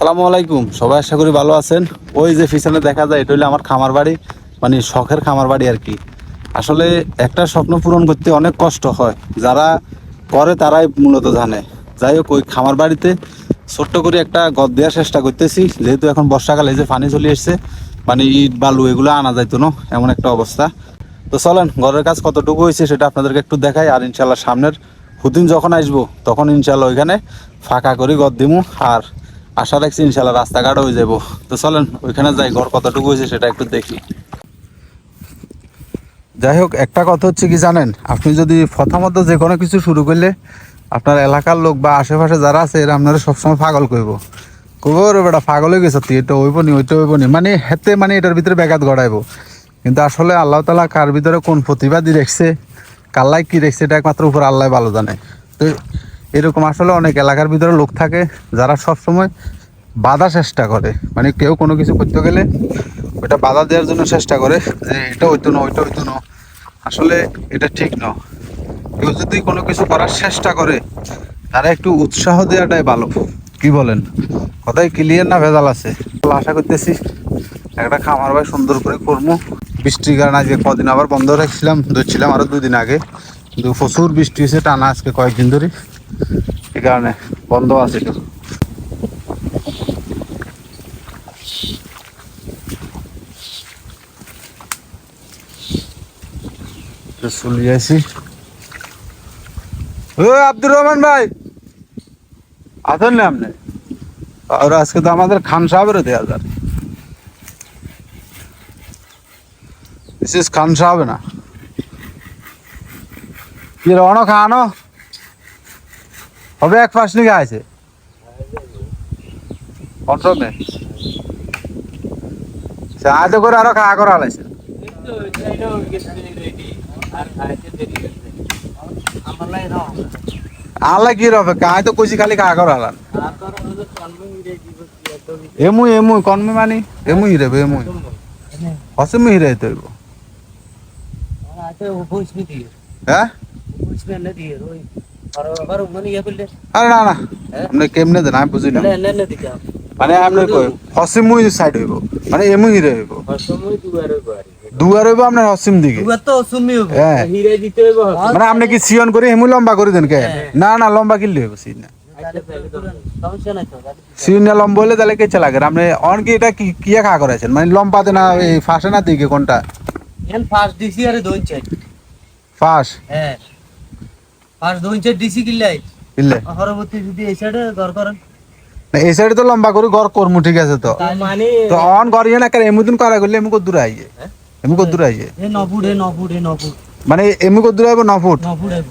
সালামু আলাইকুম। সবাই আশা করি ভালো আছেন। ওই যে পিছনে দেখা যায়, এটা হলো আমার খামার বাড়ি মানে শখের খামার বাড়ি আর কি। আসলে একটা স্বপ্ন পূরণ করতে অনেক কষ্ট হয়। যারা করে তারাই মূলত জানে। যাই হোক, ওই খামার বাড়িতে ছোট্ট করে একটা গদ দেওয়ার চেষ্টা করতেছি। যেহেতু এখন বর্ষাকালে যে পানি চলে এসছে মানে ইট, বালু এগুলো আনা যাইতো না, এমন একটা অবস্থা। তো চলেন, ঘরের কাজ কতটুকু হয়েছে সেটা আপনাদেরকে একটু দেখাই, আর ইনশাল্লাহ সামনের হুদিন যখন আসব, তখন ইনশাল্লাহ ওইখানে ফাঁকা করে গদ দিমু। আর আশা রাখছি ইনশাল্লাহ রাস্তাঘাট হয়ে যাব। তো চলেন, ওইখানে যাই, ঘর কতটুকু হয়েছে সেটা একটু দেখি। যাই হোক, একটা কথা হচ্ছে কি জানেন, আপনি যদি প্রথমত যে কোনো কিছু শুরু করলে আপনার এলাকার লোক বা আশেপাশে যারা আছে, এরা আপনারা সবসময় পাগল করব। কইব রে বেটা, পাগল হয়ে গেছে তুই, এটা হইব নি, ওইটা হইব নি। মানে হেতে মানে এটার ভিতরে ব্যাঘাত গড়াইবো কিন্তু আসলে আল্লাহ তালা কার ভিতরে কোন প্রতিবাদী রেখছে কাল্লাই কি রেখছে, এটা একমাত্র উপর আল্লাহ ভালো জানে। তো এরকম আসলে অনেক এলাকার ভিতরে লোক থাকে যারা সব সময় বাধা চেষ্টা করে। মানে কেউ কোনো কিছু করতে গেলে ওটা বাধা দেওয়ার জন্য চেষ্টা করে যে এটা হইতো না, ওইটা হইতো না। আসলে এটা ঠিক না। কেউ যদি কোনো কিছু করার চেষ্টা করে, তারা একটু উৎসাহ দেওয়াটাই ভালো। কি বলেন? কথাই ক্লিয়ার না ভেজাল আছে? আশা করতেছি একটা খামার ভাই সুন্দর করে করব বৃষ্টির কারণে আজকে কদিন আবার বন্ধ রাখছিলাম, ধরছিলাম আরও দুদিন আগে। কিন্তু প্রচুর বৃষ্টি হয়েছে টানা আজকে কয়েকদিন ধরে। এই কারণে বন্ধ আছে একটু তো চলে আসি ও আব্দুর রহমান ভাই আছেন না আপনি আর আজকে তো আমাদের খান সাহেবেরও দেওয়া যান মিসেস খান সাহেব না কি রওনা খানো হবে এক পাশ নিকে আছে। কন্ট্রোলে সাহায্য করে আরও খাওয়া করা লাগছে। আল্লাহ কি রবে? কায় তো কইছি খালি খাওয়া করা হালান এমুই এমুই কনমি মানি? এমুই রে এমুই। হসে হিরে তৈব হ্যাঁ? আরে না না। আপনি কেমনে দেন? আমি বুঝি না। মানে আপনি হসিম মুই সাইড হইব। মানে এমুই হিরে হইব। দুয়ার হইব আপনার হসিম দিকে। হ্যাঁ। মানে আপনি কি সিয়ন করে হেমু লম্বা করে দেন কে? না না লম্বা কিনলে হইব সিন না সিন না লম্বা হলে তাহলে কে লাগে? আপনি অন কি এটা কি কিয়া খা করেছেন মানে লম্বাতে না এই ফাঁসে না দিকে কোনটা? আরে ফাঁস? হ্যাঁ। ফার্স্ট দোন চাই ডিসি কিল্লাই কিনলে পরবর্তী যদি এই সাইডে ঘর করেন? এই সাইডে তো লম্বা করে ঘর করমু ঠিক আছে তো। মানে তো অন করিয়ে না কেন এমুদিন করা করলে এমু দূরে আইয়ে। এমু দূরে আইয়ে। এ নফুট এ নফুট এ নফুট মানে এমু দূরে আইব আইব।